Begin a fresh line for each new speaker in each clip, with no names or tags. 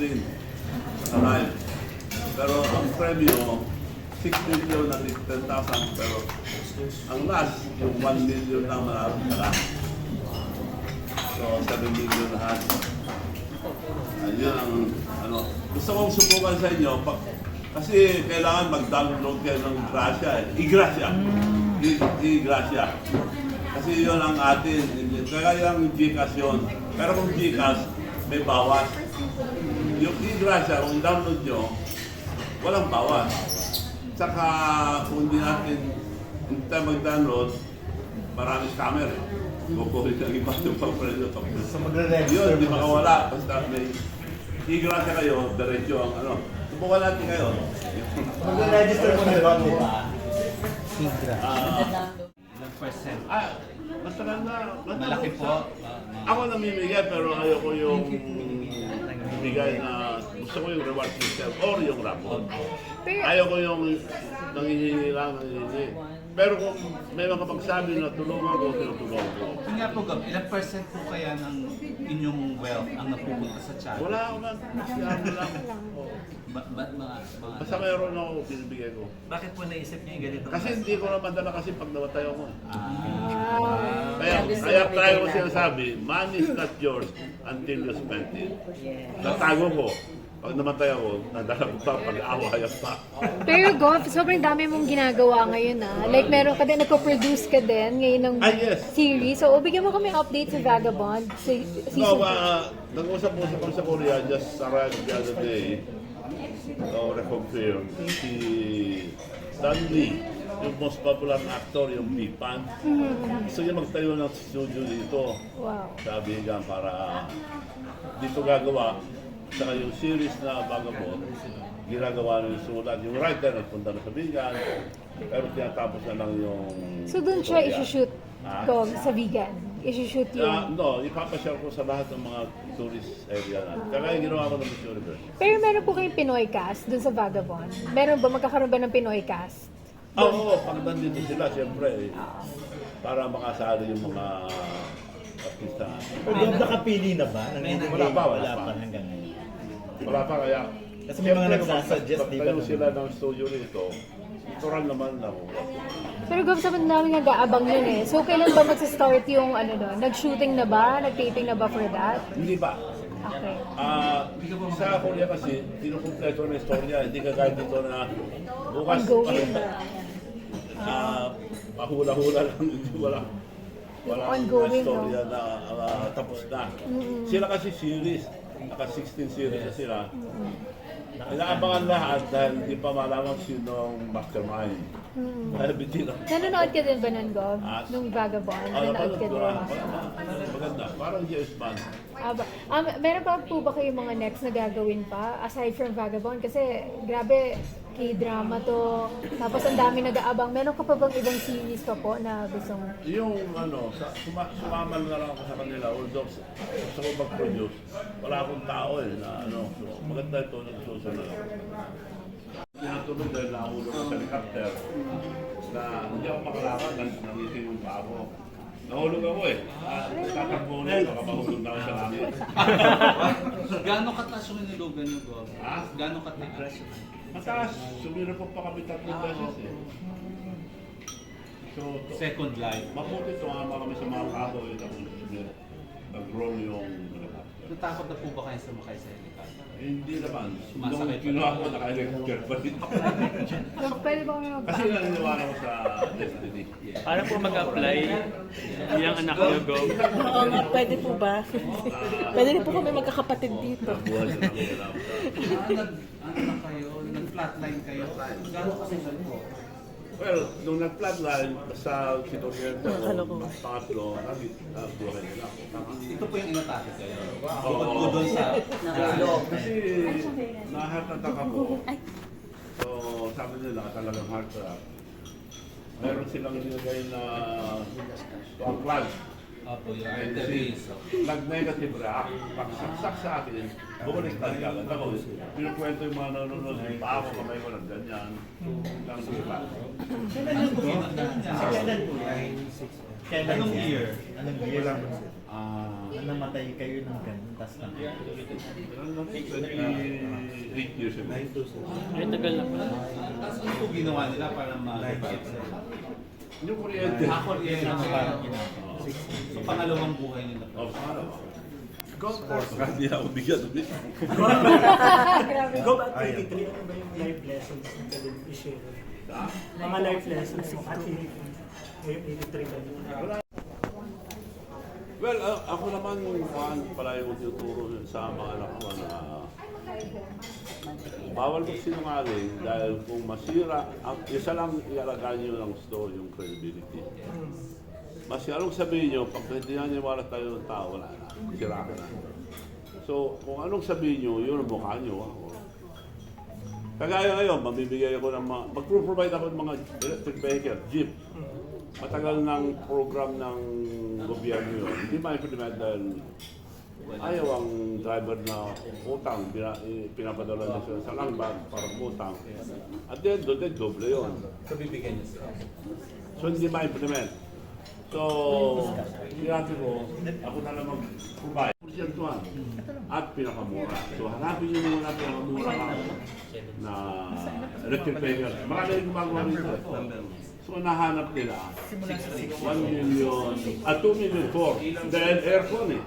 screen sa live. Pero ang premyo, 6 million na 10,000 pero ang last, yung 1 million na manalo ka So, 7 million lahat. Ayun ang ano. Gusto kong subukan sa inyo pag, kasi kailangan mag-download kayo ng Gracia eh. I-Gracia. I-Gracia. Kasi yun ang atin. Kaya yung Gcash yun. Pero kung Gcash, may bawas. Yung i-Gracia, kung download nyo, walang bawas. Tsaka kung hindi natin hindi tayo mag-download, marami scammer eh. Kukuhin ng iba yung pang-presyo.
So magre-register
Yun, di makawala. Basta may igrasya kayo, diretso ang ano. Subukan natin kayo.
Magre-register muna ba, di ba?
Ah,
Ilang percent?
ah, matagal na. matagal
Malaki po.
Ako namimigay pero ayoko yung bigay na gusto ko yung reward system or yung raffle. Ayoko yung nangihingi lang, nangihingi. Pero kung may mga pagsabi na tulungan ko, tinutulungan ko.
Nga po, Gab, ilang percent po kaya ng inyong wealth ang napupunta sa charity?
Wala ako man. Siyama lang.
Ba, ba, mga, mga,
Basta mayroon ako, binibigay ko.
Bakit po naisip niyo yung ganito?
Kasi hindi ko naman dala kasi pag namatay ako.
Ah,
Kaya, kaya tayo ko sinasabi, money is not yours until you spend it. Natago ko. Pag namatay ako, nadala ko pa pag-awayan pa.
Pero Goff, sobrang dami mong ginagawa ngayon ah. Like meron ka din, nagpo-produce ka din ngayon ng
Ah, yes.
series. So, bigyan mo kami update sa Vagabond. Sa
No,
season
uh, nag-usap-usap kami sa Korea just arrived the other day. So, reconfirm. Si Stan Lee, yung most popular actor, yung Bipan. Gusto niya magtayo ng studio dito.
Wow.
sa Bigan para dito gagawa. Saka yung series na Vagabond, ginagawa na yung sulat. Yung writer nagpunta na sa Bigan, pero tinatapos na lang yung...
So, doon siya
storya.
isushoot
Ah?
ko sa vegan. Isushoot
Ah,
yung...
no, ipapashare ko sa lahat ng mga tourist area natin. Kaya yung ginawa ko ng Miss Universe.
Pero meron po kayong Pinoy cast doon sa Vagabond. Meron ba, magkakaroon ba ng Pinoy cast?
Ah, Oo, pag nandito sila, siyempre, eh, para makasali yung mga artista.
Pero doon nakapili na ba? Hindi
wala pa, wala pa
hanggang ngayon.
Wala pa kaya.
Kasi may mga nagsasuggest, di ba, na-
sila ng studio nito, natural naman na ako.
Pero Goff, sabi namin nag-aabang yun eh. So, kailan ba magsa-start yung ano doon? Nag-shooting na ba? Nag-taping na ba for that?
Hindi ba?
Okay.
Ah, sa Korea kasi, tinukumpleto na istorya. Hindi ka kahit dito na bukas.
Ongoing.
Ah, pahula-hula lang. Hindi wala. Wala
Ongoing,
istorya na ah, tapos na. Sila kasi series. Naka 16 series na sila. Inaabangan lahat dahil hindi pa malaman sinong mastermind. Dahil bitino.
Nanonood ka din ba nun, Goff?
Ah.
Nung Vagabond?
Ah,
Nanonood ka
napanood ko
din?
na. Maganda. Parang James Bond.
Ah, ba- um, meron pa po ba kayong mga next na gagawin pa aside from Vagabond? Kasi grabe, k-drama to. Tapos ang dami nag-aabang. Meron ka pa bang ibang series pa po na gustong...
Yung ano, sa, suma, sumamal na lang ako sa kanila, although sa- gusto ko mag-produce, wala akong tao eh, na ano, so, maganda ito, nagsusunod ako. Tinatulog dahil nahulog ako sa helicopter, na hindi ako makalakad, nang- nangitin yung paa ko. Nahulog ako eh. Ah, tatakbo na yun, baka mahulog na ako sa langit.
Gano'ng kataas yung inulugan niyo, Gab?
Ha?
Gano'ng kataas?
Mataas, sumira po pa kami tatlong beses eh. So, to,
Second life.
mabuti tumama kami sa mga kahoy, tapos sumira. Nag-roll yung helicopter.
Natakot na po ba kayo sumakay sa helicopter?
Eh, Hindi naman.
Sumasakay pa
kinuha ko, naka-electric pa rin.
Pwede ba mag-
Kasi naniniwala ko sa destiny.
Paano po mag-apply yung anak niyo, Go?
Oo nga, pwede po ba? pwede rin po kami magkakapatid dito.
Buhay sa namin alam.
Ah, nag, ano na kayo? Nag-flatline kayo? Gano'ng katagal po?
Well, nung nag-flatline, sa kinuryente ko, pangatlo, naging uh, buhay nila ako.
Ito po yung inatake kayo.
Oo.
Bukod po doon sa...
Kasi na-heart attack ako. So, sabi nila talagang heart attack. Meron silang nilagay na plug.
Opo, yung
Ayun,
arteries.
kasi nag-negative react. Pagsaksak sa akin, bumalik talaga agad ako. Pinukwento yung mga nanonood, yung paa ko, kamay ko ng ganyan. Lang sila.
Kailan po yan? Kailan
Anong
siya?
year?
Anong year?
Ah,
Na namatay kayo ng ganun, tas na.
28 years ago.
Ay, tagal na pala.
Ano po ginawa nila para ma-revive?
Yung kuryente.
Ah, kuryente. So, pangalawang buhay nila.
Oh, para. Baka hindi ako bigyan ulit.
Go back 23, ano ba yung life lessons na pwede i-share? Mga life lessons mo at 83 ka
Well, a- ako naman kuhan pala yung tuturo sa mga anak ko na bawal magsinungaling dahil kung masira, ang isa lang ialagaan nyo ng story yung credibility. Mas anong sabihin nyo, pag hindi naniwala tayo ng tao, wala na. Sira ka na. So, kung anong sabihin nyo, yun ang mukha nyo. ah. Kagaya ngayon, mamibigay ako ng mga, mag-provide ako ng mga electric vehicle, jeep. Matagal ng program ng gobyerno yun. Hindi ma-implement dahil ayaw ang driver na utang, pina, eh, pinapadala na sila sa langbag para utang. At the end of the doble yun.
So, bibigyan niyo sila.
So hindi ma-implement. So, sinabi ko, ako na lang mag-provide. Porsyentuhan at pinakamura. So hanapin niyo muna pinakamura na, na electric vehicle. Marami rin gumagawa nito. So nahanap nila 1 million, at 2 million for dahil aircon eh.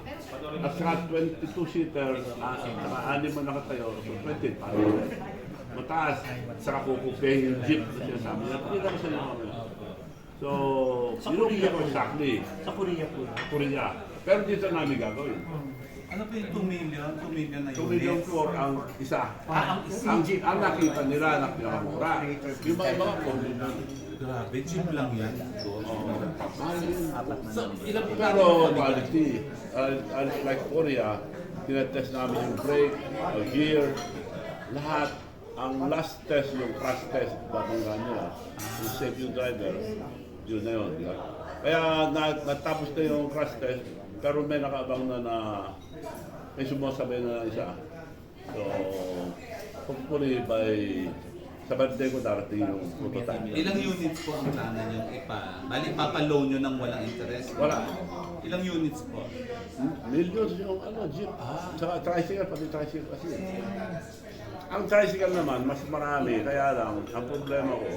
At saka 22-seater, uh, saka anim mo nakatayo, so 20 pa. Mataas, saka kukupehin yung jeep na siya sabi. Nakikita ko sa inyo mamaya. So,
Sa Korea
ko
po.
exactly.
Sa Korea po.
Korea. Pero dito namin gagawin.
Ano po yung 2 million? 2 million na
2 million
units?
for ang isa.
Ah, ang isa.
Ang, ang nakita nila na pinakamura. Yung mga mga million.
Grabe, cheap lang yan.
So, ilang pero quality. Uh, like Korea, tinetest namin yung brake, uh, gear, lahat. Ang last test, yung crash test, babangga nila. Yung safe yung driver, yun na yun. Kaya na, natapos na yung crash test, pero may nakaabang na na may sumasabay na isa. So, hopefully by sa birthday ko darating yung prototype.
Ilang units po ang plano nyo ipa... Bali, papaloan nyo ng walang interest?
Wala.
Ilang units po?
Millions yung ano, jeep. Saka tricycle, pati tricycle kasi. Ang tricycle naman, mas marami. Kaya lang, ang problema ko,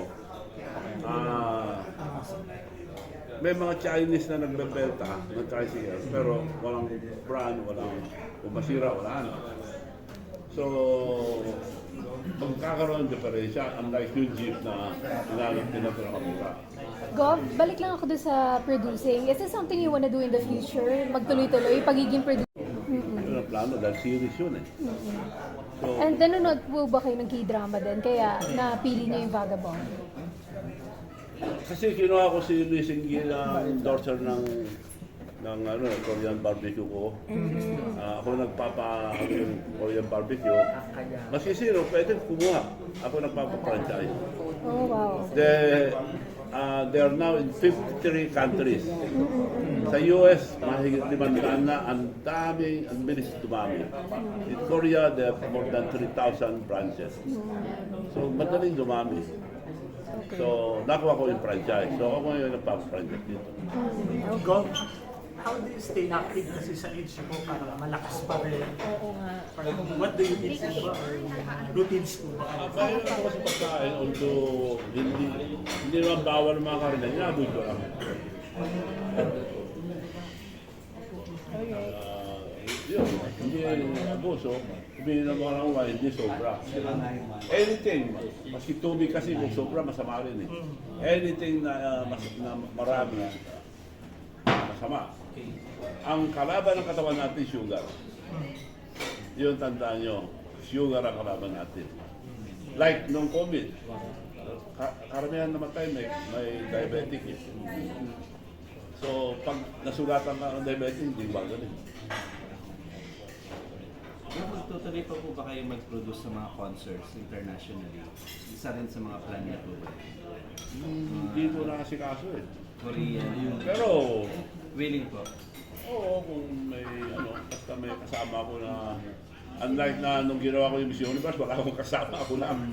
ah, may mga Chinese na nagbebenta ng tricycle, pero walang brand, walang, masira, wala na. So, magkakaroon ng diferensya, unlike yung jeep na inalap nila pero kamura.
Gov, balik lang ako doon sa producing. Is this something you wanna do in the future? Magtuloy-tuloy, pagiging producer?
Yun ang plano, dahil series yun eh. So,
And nanonood po ba kayo ng k-drama din? Kaya napili niyo yung Vagabond?
Kasi kinuha ko si Luis Ingil ang endorser ng ng ano, Korean barbecue ko. Ah, ako nagpapa yung Korean barbecue. Maski sino, pwede kumuha. Ako nagpapa-franchise.
Oh, wow.
They, uh, they are now in 53 countries. Sa US, mahigit limandaan na, ang daming, ang bilis dumami. In Korea, they have more than 3,000 branches. So, madaling dumami. So, nakuha ko yung franchise. So, ako yung nagpapa-franchise dito.
Go. How do you stay active kasi sa age mo para malakas pa rin?
Oo nga.
Parang, what do you eat ba? Or routines po ba?
Mahirap ako sa pagkain, although hindi, hindi naman bawal mga karne. Inaabot ko lang. Ah, yun, hindi abuso. Umiinom ako ng wine, hindi. Anything, maski tubig kasi kung sobra, masama rin eh. Anything na, ah, mas, na marami, masama. Ang kalaban ng katawan natin, sugar. Yun tandaan nyo, sugar ang kalaban natin. Like nung COVID, ka- karamihan naman tayo may, may diabetic eh. So, pag nasugatan ka ng diabetic, hindi ba ganun?
Tutuloy pa po ba kayo mag-produce sa mga concerts internationally? Isa rin sa mga plan niyo po ba?
Hindi ko na kasi kaso eh.
Korea, yung
Pero,
willing po.
oo, kung may ano, basta may kasama ko na unlike na nung ginawa ko yung Miss Universe, wala akong kasama ako lang.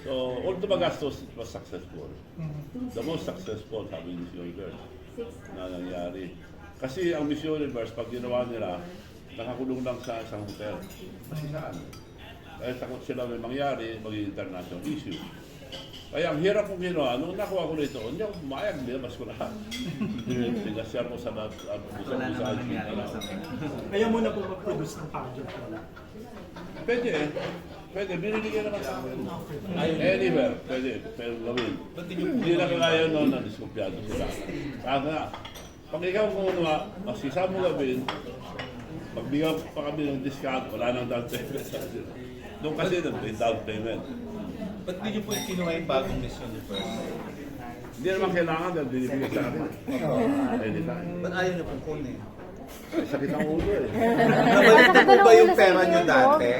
So, although magastos, it was successful. The most successful, sabi ni Miss Universe. na nangyari. Kasi ang Miss Universe, pag ginawa nila, nakakulong lang sa isang hotel. Kasi saan? Kaya takot sila may mangyari, maging international issue. Kaya ang hirap kong ginawa, nung nakuha ko nito, hindi ako pumayag, nilabas ko lahat. Pinasyar ko sa lahat. at sa-
Wala
sa-
naman nangyari masama.
Ayaw mo na po mag-produce ng pageant wala.
Pwede eh. Pwede, binibigyan naman sa akin. Anywhere, pwede, pwede gawin. Hindi na kaya noon na diskumpiyado sila. Kaya pag ikaw kumuha, mas isa mo gawin, pagbigyan pa kami ng discount, wala nang down payment. Doon kasi nag-pay down payment.
Ba't di niyo po kinuha yung bagong Miss Universe?
Hindi naman kailangan dahil binibigyan sa akin. Anytime.
Ba't ayaw niyo pong kunin?
Ay, sakit ang ulo eh.
Nabalik na po ba yung pera niyo dati?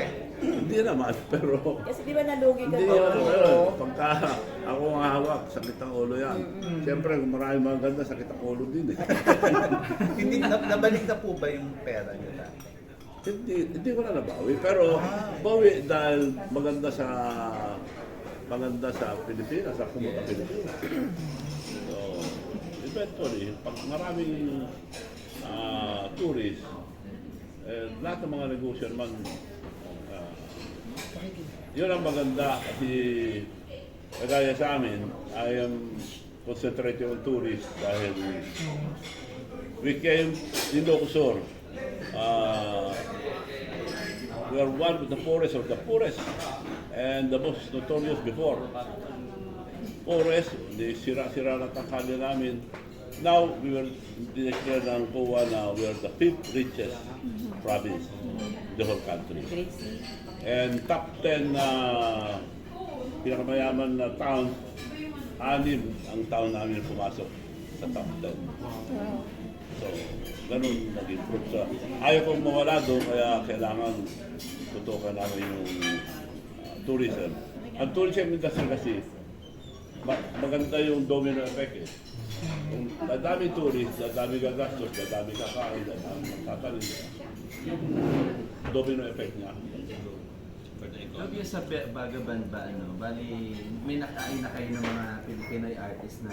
Hindi naman, pero...
Kasi di ba nalugi ka
Hindi
pa?
yun, pero pagka ako ang hawak, sakit ang ulo yan. Siyempre, kung maraming mga ganda, sakit ang ulo din eh.
Hindi, na- nabalik na po ba yung pera niyo dati?
hindi, hindi ko na nabawi. Pero bawi dahil maganda sa maganda sa Pilipinas, sa kumota Pilipinas. So, eventually, pag maraming ah, tourist, eh, lahat ng mga negosyo naman, ah, yun ang maganda kasi kagaya sa amin, I am concentrating on tourists dahil we came in Locosur. Uh, we are one of the poorest of the poorest and the most notorious before. Poorest, di sira-sira na tanghali namin. Now, we were declared ng COA na we are the fifth richest province in the whole country. And top 10 na pinakamayaman na town, anim ang town namin pumasok sa top 10. So, ganun nag-improve sa... Ayaw kong mawala doon, kaya kailangan tutukan namin yung ah, tourism. Ang tourism industry kasi, ma- maganda yung domino effect eh. Kung dadami tourist, dadami gagastos, dadami kakain, dadami magtatanim. Yung domino effect niya.
Sabi niyo sa Be- Vagabond ba, ano, bali, may nakain na kayo ng mga Filipinoy artist na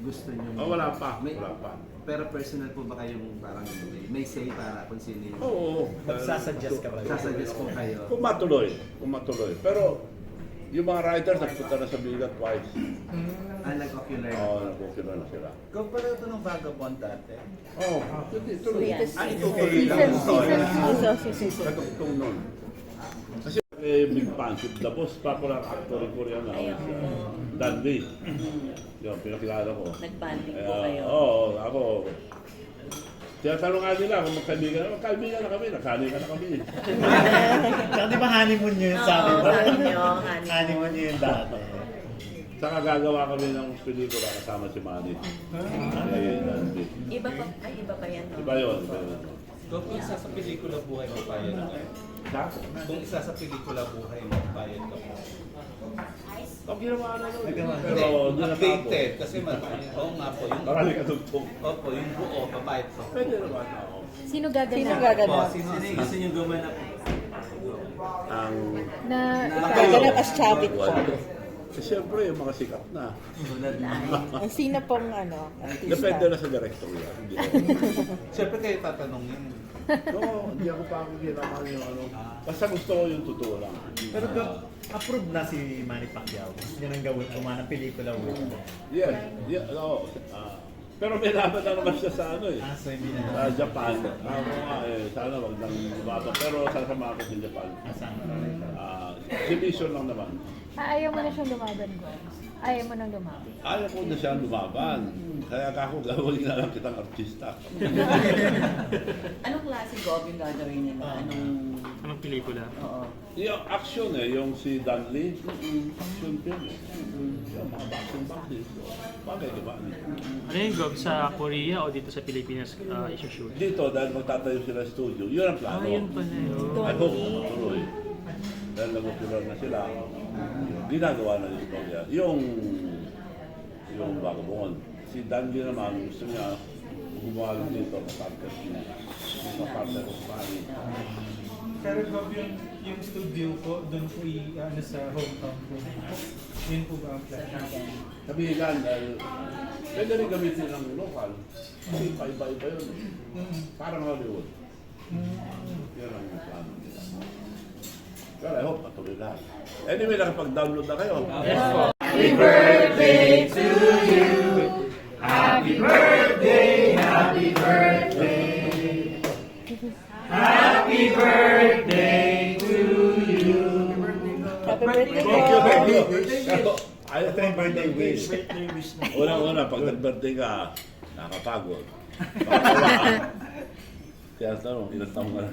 gusto niyo
Ah, wala pa,
May-
wala pa.
Pero personal po ba kayong parang may, may say para kung sino yung
Oo.
Magsasuggest ka ba?
sasuggest po kayo?
Kung matuloy, kung matuloy. Pero yung mga writers nagpunta na sa Bigat twice.
Ah, nag-ocular.
Oo, nagpupila na sila.
Kumpara ito ng Vagabond dati.
Oo, oh, hindi, tuloy.
Ah, itutuloy lang.
Season,
Sorry.
season.
Katugtong nun. Kasi eh, big fan, si the most popular actor in Korea is uh, Dan Lee. Yun, pinakilala ko.
Nag-banding po kayo.
Oo, ako. Tinatanong nga nila kung magkaibigan na, magkaibigan na kami, naghalikan na kami.
Tsaka di ba honeymoon nyo yun
Oo,
ba?
sabi niyo, honeymoon.
honeymoon nyo yun dati.
Saka gagawa kami ng pelikula kasama si Manny. Lee.
Iba pa, ay iba pa yan.
Iba yun, iba yun.
Kung isa sa pelikula buhay magbayad ka.
Sa?
Kung isa sa pelikula buhay magbayad ka po.
Pag ginawa na nun. Na
Updated. Kasi marami. Oo nga po. Yung,
Marami katugtong.
Opo, yung buo, babayad po.
Pwede naman ako.
Sino gaganap?
Sino
Po,
gaganap?
sino,
Sino yung gusto niyo gumanap?
Ang
Na
Gaganap as Chavit po.
Eh, Siyempre, yung mga sikat na.
Tulad na.
Ang sino pong ano, artista?
Depende na sa director yan. Hindi ako.
Siyempre kayo tatanungin.
No, hindi ako pa ako ginawa yung ano. Basta gusto ko yung totoo lang.
Pero go, approve na si Manny Pacquiao. Gusto niya nang gawin gumawa ng pelikula with.
Yes, yeah, oo. Ah, pero may laban na naman siya sa ano eh.
Ah, so hindi
Sa
na.
Japan. Ako nga eh, sana wag nang lumaban. Pero sasama ako sa Japan.
Asama.
Ah, exhibition lang naman.
Ah, ayaw mo na siyang lumaban, Gomes. Ayaw mo nang lumaban.
Ayaw ko na siya lumaban. Kaya ako gawin na lang kitang artista.
Anong klase yung gagawin nila? Anong...
Anong pelikula?
Oo.
yung action eh, yung si Dan Lee, action film eh. Yung mga boxing boxing. So, bagay, di ba?
Ano yung Gob? Sa Korea o dito sa Pilipinas uh, isi-shoot?
Dito, dahil magtatayo sila ng studio, yun ang plano.
Ah, yun pala yun.
I hope matuloy. Dahil nag-popular na sila, ginagawa na yung storya. Yung, yung Vagabond. Si Dan Lee naman, gusto niya gumawa dito, niya. Partner ko sa
Pero Gob, yung, yung studio po, doon po i, ano sa hometown po. Yun po ba ang plan?
Kabihigan dahil pwede rin gamitin ng local. Kasi iba-iba yun.
Mm.
Parang Hollywood.
Mm.
Yan ang plano nila. Pero I hope matuloy lahat. Anyway, nakapag-download na kayo.
Yes po.
Ito yung birthday wish.
Birthday wish na.
Unang-una, pag nag-birthday ka, nakakapagod. Pangalawa, Kaya tanong, ilang taong ka na?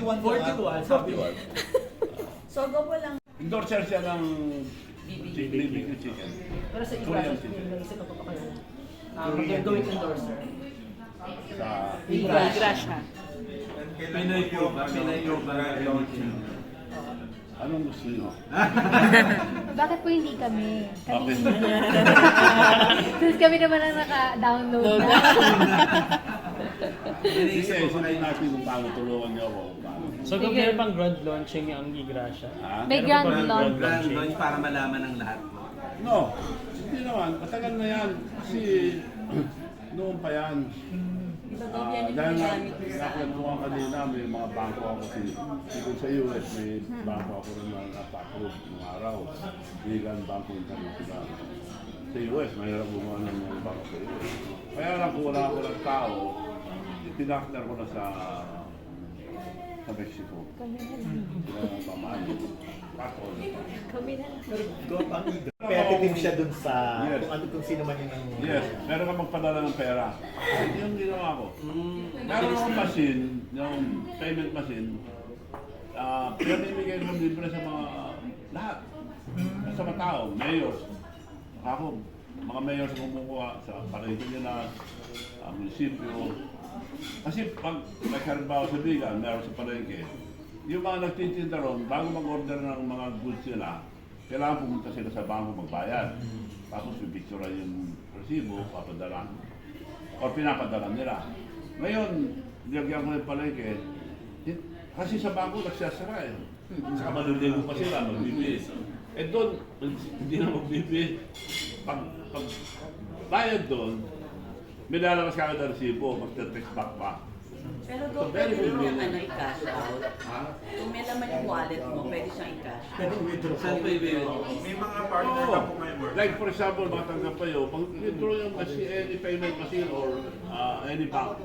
41 po.
41.
So, go po lang.
Endorser siya ng BBQ chicken.
Pero sa
Korean
iba,
chicken.
naisip ko pa kayo. Ah, mag-gawin endorser.
Sa
Grasya.
Pinoy po? Pinoy po ba?
Anong gusto niyo?
Bakit po hindi kami? Kami
Okay.
Since kami naman ang naka-download na.
Sige, isipin natin kung paano tulungan niyo ako. kung Paano.
So kung meron pang grand launching ang Igrasya.
Ha?
May
Meron
grand
pa bang
launch.
Brand launch para malaman ng lahat po.
No, hindi naman. Matagal na yan. Kasi noon pa yan. Ah, dahil nga, nakwentuhan kanina, may mga bangko ako si, si sa US, may bangko ako rin na napa-approve ng araw. Vegan Banko International. Sa US, mahirap gumawa ng mga bangko sa US. Kaya lang kung wala ako ng tao, pinakter ko na sa sa Mexico.
Kami na lang.
Ang.
Kami na lang.
Gob, ang competitive siya dun sa
Yes.
kung ano kung sino man yung
Yes, meron ka magpadala ng pera. Yun yung ginawa ko. Meron akong machine, yung payment machine, ah pinamimigay mo libre sa mga lahat. Sa mga tao, mayors. Ako, mga mayors ang kumukuha sa palengke nila, sa munisipyo. Kasi pag may karimbawa sa bigan, meron sa palengke, yung mga nagtitinda ron, bago mag-order ng mga goods nila, kailangan pumunta sila sa bangko magbayad. Tapos yung picture yung resibo, papadala. O pinapadala nila. Ngayon, nilagyan ko yung palengke, kasi sa bangko nagsasara eh. Saka maliligo pa sila, magbibis. Eh doon, hindi na magbibis. Pag, pag bayad doon, may lalabas ka agad ang resibo, magte-text back pa.
Pero
very
pwede mo yung ano, i-cash out. Kung may laman yung wallet mo, pwede siyang i-cash out.
Pwede withdraw
Saan po i-withdraw?
May mga
Oo. Like for example, matanggap kayo, pag withdraw yung machine, any payment machine or uh, any bank,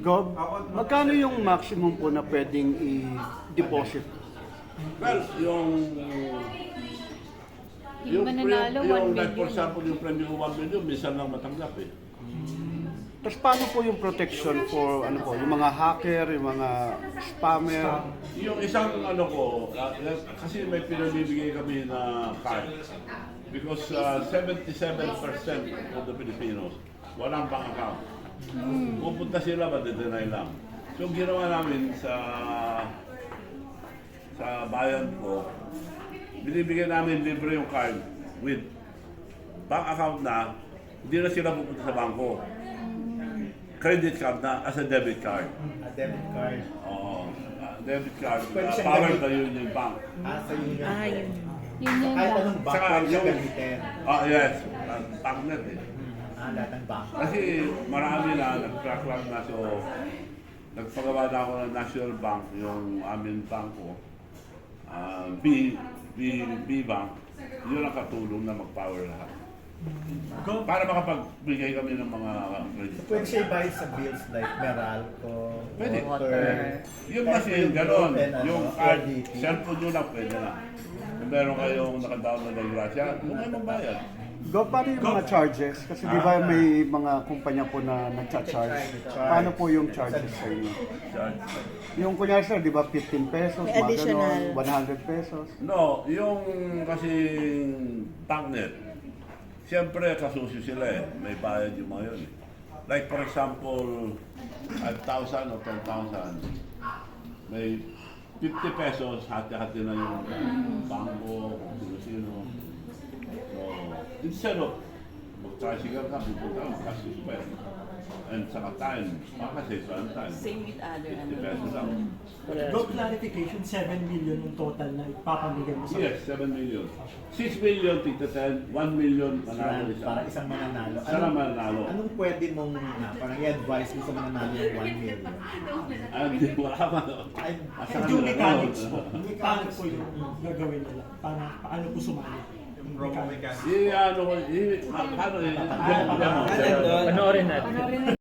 Gob, magkano yung maximum po na pwedeng i-deposit?
Well, yung...
Yung mananalo,
pre-
1
yung, like for
million.
example, yung premium 1 million, minsan lang matanggap eh.
Tapos paano po yung protection for ano po, yung mga hacker, yung mga spammer?
Yung isang ano ko, uh, kasi may pinabibigay kami na card. Because uh, 77% of the Filipinos, walang bank account. Pupunta sila, madidenay lang. So, ginawa namin sa sa bayan ko, binibigyan namin libre yung card with bank account na, hindi na sila pupunta sa bangko. Credit card na as a debit card.
a debit card.
Oo. Ah, debit card.
Pwede
Uh,
siyang
powered by Union Bank.
Ah, sa yun
Ah, yun.
Yun yun
Kahit
lang.
anong bank,
Saka
pwede siya
yung-
gamitin.
Ah, yes. Uh, Banknet eh.
Ah, lahat ng bank.
Kasi marami na nag-track lang na so nagpagawa na ako ng National Bank, yung amin bangko. Ah, B, B, B Bank. Yun ang katulong na mag-power lahat. Para makapagbigay kami ng mga credit.
Pwede siya ibayad sa bills like Meralco,
Pwede.
water.
Yung machine,
open, ano,
Yung card, cellphone nyo lang pwede na. Kung meron kayong nakadownload ng Gracia, kung kayo magbayad.
Gob, paano yung mga charges? Kasi di ba may mga kumpanya po na nagcha-charge? Paano po yung charges sa inyo?
Charge.
Yung kunyari sir, di ba 15 pesos,
May
mga
additional.
ganon, 100 pesos?
No, yung kasi banknet, siyempre kasusyo sila eh. May bayad yung mga yun eh. Like for example, 5,000 o 10,000, may 50 pesos, hati-hati na yung bangko, kung sino-sino. So, instead of mag-tricycle ka, pupunta ka, magkasus pa eh. And saka time. Ah, kasi one time.
Same with other
50
ano.
pesos lang.
Bro, clarification, 7 million yung total na ipapamigay mo sa
Yes, 7 million. 6 million, tigta 10, 1 million, manalo isa.
para isang mananalo.
Sana manalo.
Anong pwede mong na, parang i-advise mo sa mananalo ng 1 million?
Ah, Hindi, wala man.
Ay,
Asa
Yung mechanics po, paano po yung gagawin nila? Paano, paano po sumali? Yung mechanics.
Di ano, di, pa- paano eh?
Panoorin natin.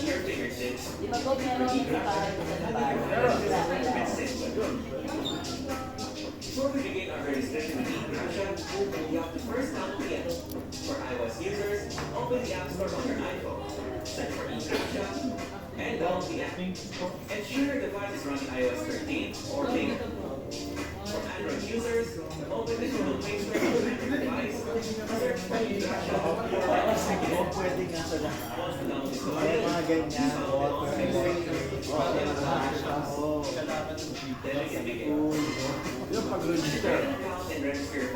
Di
begin our registration with eCasha, we have to first the app. For iOS users, open the App Store on your iPhone. Search for eCasha and download the app. Ensure your device is running iOS 13 or later. For Android users, open the Google Play Store on your device. Search for eCasha.
Pwede nga sa lahat.
Once you download the
Ay,
store,
mga ganyan, water, electric, water, oh,
then we can begin.
Yung pag-register.
Account and register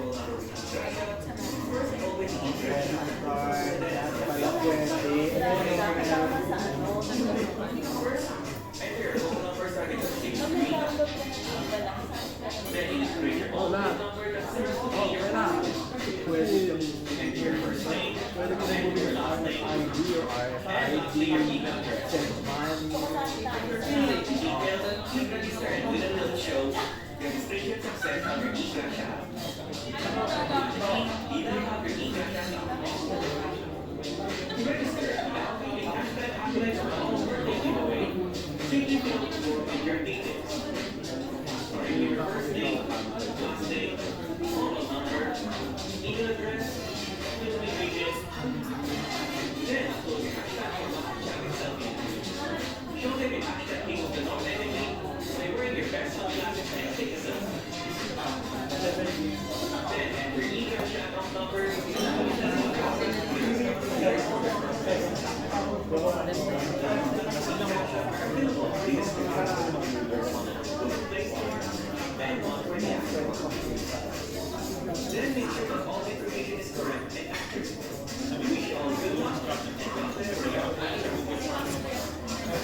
Thank you.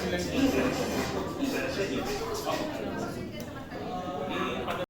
Thank you.